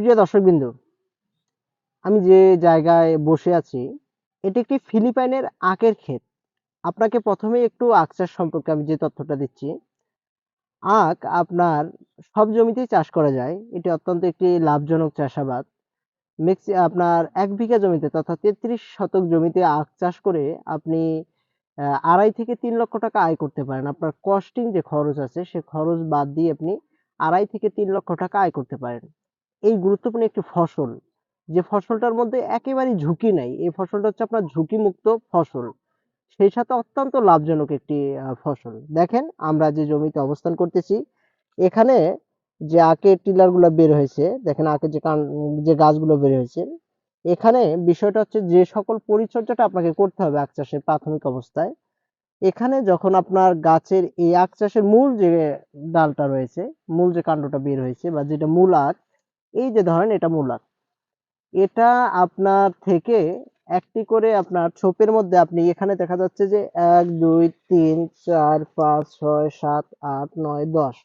প্রিয় দর্শকবৃন্দ, আমি যে জায়গায় বসে আছি, এটি একটি ফিলিপাইনের আখের ক্ষেত। আপনাকে প্রথমে একটু আখ চাষ সম্পর্কে আমি যে তথ্যটা দিচ্ছি, আখ আপনার সব জমিতেই চাষ করা যায়। এটি অত্যন্ত একটি লাভজনক চাষাবাদ। মেক্সি, আপনার এক বিঘা জমিতে তথা তেত্রিশ শতক জমিতে আখ চাষ করে আপনি আড়াই থেকে তিন লক্ষ টাকা আয় করতে পারেন। আপনার কস্টিং যে খরচ আছে, সে খরচ বাদ দিয়ে আপনি আড়াই থেকে তিন লক্ষ টাকা আয় করতে পারেন। এই গুরুত্বপূর্ণ একটি ফসল। যে ফসলটার মধ্যে একেবারেই ঝুঁকি নাই। এই ফসলটা হচ্ছে আপনার ঝুঁকি মুক্ত ফসল। সেই সাথে অত্যন্ত লাভজনক একটি ফসল। দেখেন, আমরা যে জমিতে অবস্থান করতেছি, এখানে যে আখের টিলারগুলো বের হয়েছে, দেখেন আখের যে কান, যে গাছগুলো বের হয়েছে, এখানে বিষয়টা হচ্ছে যে সকল পরিচর্যাটা আপনাকে করতে হবে আখ চাষের প্রাথমিক অবস্থায়। এখানে যখন আপনার গাছের এই আখ চাষের মূল যে ডালটা রয়েছে, মূল যে কাণ্ডটা বের হয়েছে বা যেটা মূল আখ এই যে ধরেন এটা মূল এটা আপনার থেকে একটি করে আপনার ছোপের মধ্যে আপনি এখানে দেখা যাচ্ছে যে এক, দুই, তিন, চার, পাঁচ, ছয়, সাত, আট, নয়, দশ।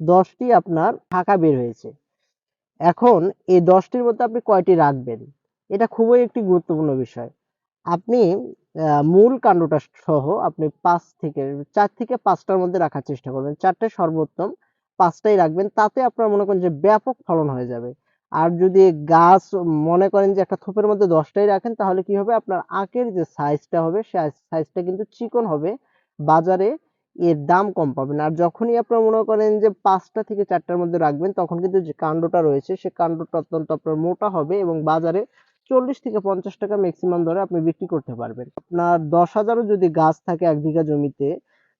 দশটি আপনার ফাঁকা বের হয়েছে। এখন এই দশটির মধ্যে আপনি কয়টি রাখবেন? এটা খুবই একটি গুরুত্বপূর্ণ বিষয়। আপনি মূল কাণ্ডটা সহ আপনি পাঁচ থেকে, চার থেকে পাঁচটার মধ্যে রাখার চেষ্টা করবেন। চারটে সর্বোত্তম পাঁচটাই রাখবেন, তাতে আপনার মনে করেন যে ব্যাপক ফলন হয়ে যাবে। আর যদি গাছ মনে করেন যে একটা থোপের মধ্যে দশটাই রাখেন, তাহলে কি হবে? আপনার আখের যে সাইজটা হবে, সে সাইজটা কিন্তু চিকন হবে। বাজারে এর দাম কম পাবেন। আর যখনই আপনার মনে করেন যে পাঁচটা থেকে চারটার মধ্যে রাখবেন, তখন কিন্তু যে কাণ্ডটা রয়েছে, সে কাণ্ডটা অত্যন্ত আপনার মোটা হবে এবং বাজারে চল্লিশ থেকে পঞ্চাশ টাকা ম্যাক্সিমাম দরে আপনি বিক্রি করতে পারবেন। আপনার দশ হাজারও যদি গাছ থাকে এক বিঘা জমিতে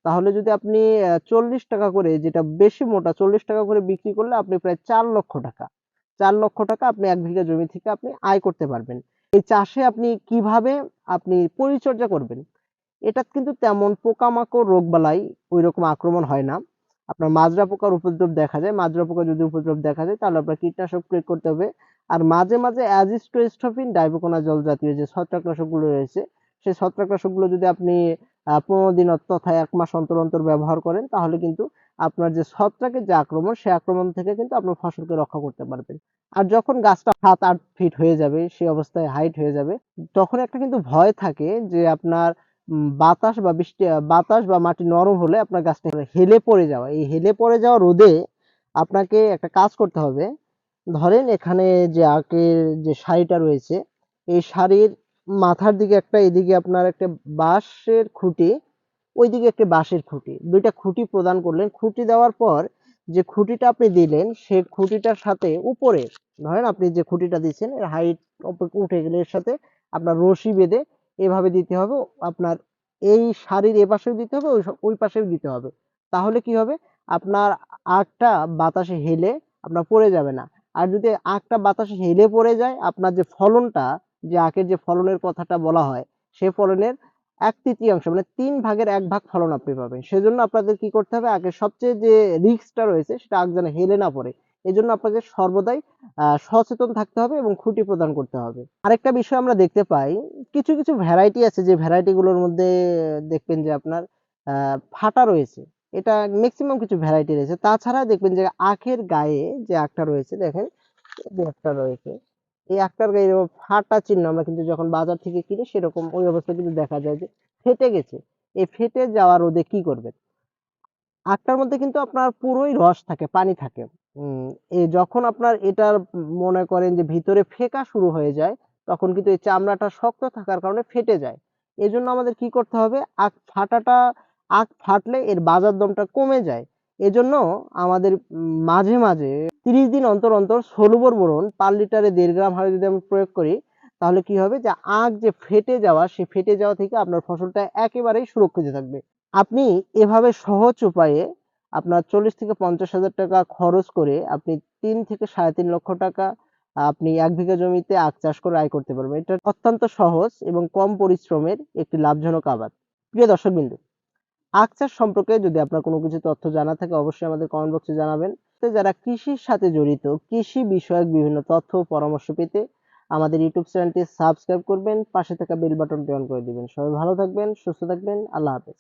তাহলে যদি আপনি চল্লিশ টাকা করে যেটা বেশি মোটা, চল্লিশ টাকা করে বিক্রি করলে আপনি প্রায় চার লক্ষ টাকা। চার লক্ষ টাকা আপনি এক বিঘা জমি থেকে আপনি আয় করতে পারবেন। এই চাষে আপনি কীভাবে আপনি পরিচর্যা করবেন? এটা কিন্তু তেমন পোকামাকড়, রোগবালাই ওই রকম আক্রমণ হয় না। আপনার মাজরা পোকার উপদ্রব দেখা যায়। মাজরা পোকা যদি উপদ্রব দেখা যায়, তাহলে আপনার কীটনাশক প্রয়োগ করতে হবে। আর মাঝে মাঝে অ্যাজিস্টোস্টোফিন ডাইবোকোনাজল জাতীয় যে ছত্রাকনাশকগুলো রয়েছে সেই ছত্রাকনাশকগুলো যদি আপনি পনেরো দিন তথা এক মাস অন্তর অন্তর ব্যবহার করেন, তাহলে কিন্তু আপনার যে ছত্রাকের যে আক্রমণ সেই আক্রমণ থেকে কিন্তু আপনার ফসলকে রক্ষা করতে পারবেন। আর যখন গাছটা সাত, আট ফিট হয়ে যাবে সেই অবস্থায় হাইট হয়ে যাবে, তখন একটা কিন্তু ভয় থাকে যে আপনার বাতাস বা বৃষ্টি, বাতাস বা মাটি নরম হলে আপনার গাছটা হেলে পড়ে যাওয়া। এই হেলে পড়ে যাওয়া রোদে আপনাকে একটা কাজ করতে হবে। ধরেন এখানে যে আখের যে সারিটা রয়েছে, এই সারির মাথার দিকে একটা, এদিকে আপনার একটা বাঁশের খুঁটি, ওইদিকে একটা বাঁশের খুঁটি। দুইটা খুঁটি প্রদান করলেন। খুঁটি দেওয়ার পর যে খুঁটিটা আপনি দিলেন সেই খুঁটিটার সাথে উপরে, ধরেন আপনি যে খুঁটিটা দিচ্ছেন, এর হাইট উঠে গেলে এর সাথে আপনার রশি বেঁধে এভাবে দিতে হবে। আপনার এই সারির এ পাশেও দিতে হবে, ওই ওই পাশেও দিতে হবে। তাহলে কি হবে? আপনার আখটা বাতাসে হেলে আপনার পড়ে যাবে না। আর যদি আখটা বাতাসে হেলে পড়ে যায়, আপনার যে ফলনটা যে আখের যে ফলনের কথাটা বলা হয়, সে ফলনের এক তৃতীয়াংশ মানে তিন ভাগের এক ভাগ ফলন আপনি পাবেন। সেজন্য আপনাদের কি করতে হবে আখের সবচেয়ে যে রিস্কটা রয়েছে, সেটা আখ যেন হেলে না পড়ে। জন্য আপনাকে সর্বদাই সচেতন থাকতে হবে এবং খুঁটি প্রদান করতে হবে। আরেকটা বিষয় আমরা দেখতে পাই, কিছু কিছু ভ্যারাইটি আছে, যে ভ্যারাইটি গুলোর মধ্যে দেখবেন যে আপনার ফাটা রয়েছে। এটা ম্যাক্সিমাম কিছু ভ্যারাইটি রয়েছে। তাছাড়া দেখবেন যে আখের গায়ে যে আখটা রয়েছে, দেখেন যে একটা রয়েছে। এই আখটার গায়ে ফাটা চিহ্ন আমরা কিন্তু যখন বাজার থেকে কিনি সেরকম ওই অবস্থা কিন্তু দেখা যায় যে ফেটে গেছে। এই ফেটে যাওয়া রোদে কি করবেন? আখটার মধ্যে কিন্তু আপনার পুরোই রস থাকে, পানি থাকে। এ যখন আপনার এটার মনে করেন যে ভিতরে ফেকা শুরু হয়ে যায়, তখন কিন্তু এই চামড়াটা শক্ত থাকার কারণে ফেটে যায়। এই জন্য আমাদের কি করতে হবে? আখ ফাটাটা আখ ফাটলে এর বাজার দরটা কমে যায়। এজন্য আমাদের মাঝে মাঝে তিরিশ দিন অন্তর অন্তর সলুবর বোরন পার লিটারে দেড় গ্রাম হারে যদি আমরা প্রয়োগ করি, তাহলে কি হবে? যে আখ যে ফেটে যাওয়া, সে ফেটে যাওয়া থেকে আপনার ফসলটা একেবারেই সুরক্ষিত থাকবে। আপনি এভাবে সহজ উপায়ে আপনার চল্লিশ থেকে পঞ্চাশ হাজার টাকা খরচ করে আপনি তিন থেকে সাড়ে তিন লক্ষ টাকা আপনি এক বিঘা জমিতে আখ চাষ করে আয় করতে পারবেন। এটা অত্যন্ত সহজ এবং কম পরিশ্রমের একটি লাভজনক আবাদ। প্রিয় দর্শকবৃন্দ আখ চাষ সম্পর্কে যদি আপনার কোনো কিছু তথ্য জানা থাকে, অবশ্যই আমাদের কমেন্ট বক্সে জানাবেন। যারা কৃষির সাথে জড়িত, কৃষি বিষয়ক বিভিন্ন তথ্য পরামর্শ পেতে আমাদের ইউটিউব চ্যানেলটি সাবস্ক্রাইব করবেন, পাশে থাকা বেল বাটনটি অন করে দিবেন। সবাই ভালো থাকবেন, সুস্থ থাকবেন, আল্লাহ হাফেজ।